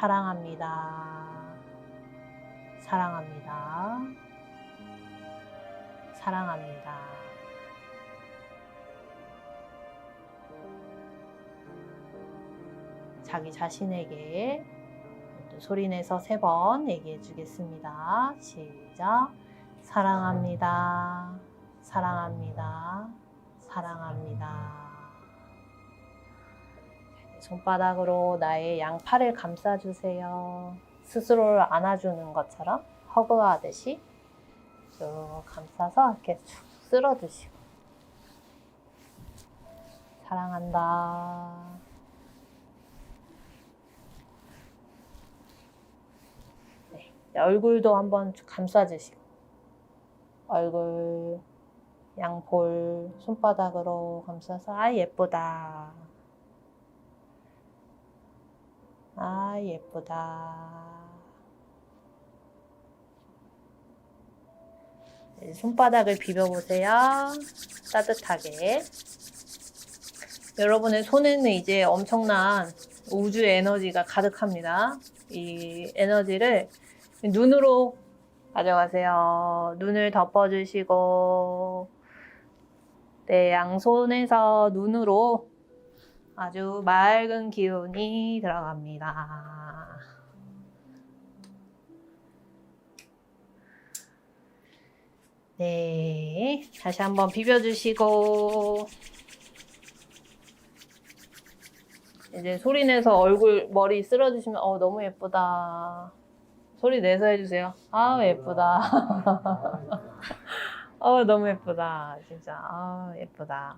사랑합니다. 사랑합니다. 사랑합니다. 자기 자신에게 또 소리내서 세 번 얘기해 주겠습니다. 시작. 사랑합니다. 사랑합니다. 사랑합니다. 손바닥으로 나의 양팔을 감싸주세요. 스스로를 안아주는 것처럼 허그하듯이 쭉 감싸서 이렇게 쭉 쓸어주시고 사랑한다. 네, 얼굴도 한번 쭉 감싸주시고 얼굴 양볼 손바닥으로 감싸서 아 예쁘다. 아, 예쁘다. 네, 손바닥을 비벼보세요. 따뜻하게. 여러분의 손에는 이제 엄청난 우주 에너지가 가득합니다. 이 에너지를 눈으로 가져가세요. 눈을 덮어주시고, 네, 양손에서 눈으로 아주 맑은 기운이 들어갑니다. 네, 다시 한번 비벼주시고 이제 소리 내서 얼굴 머리 쓸어주시면 어 너무 예쁘다. 소리 내서 해주세요. 아 예쁘다. 어 너무 예쁘다. 진짜 아 예쁘다.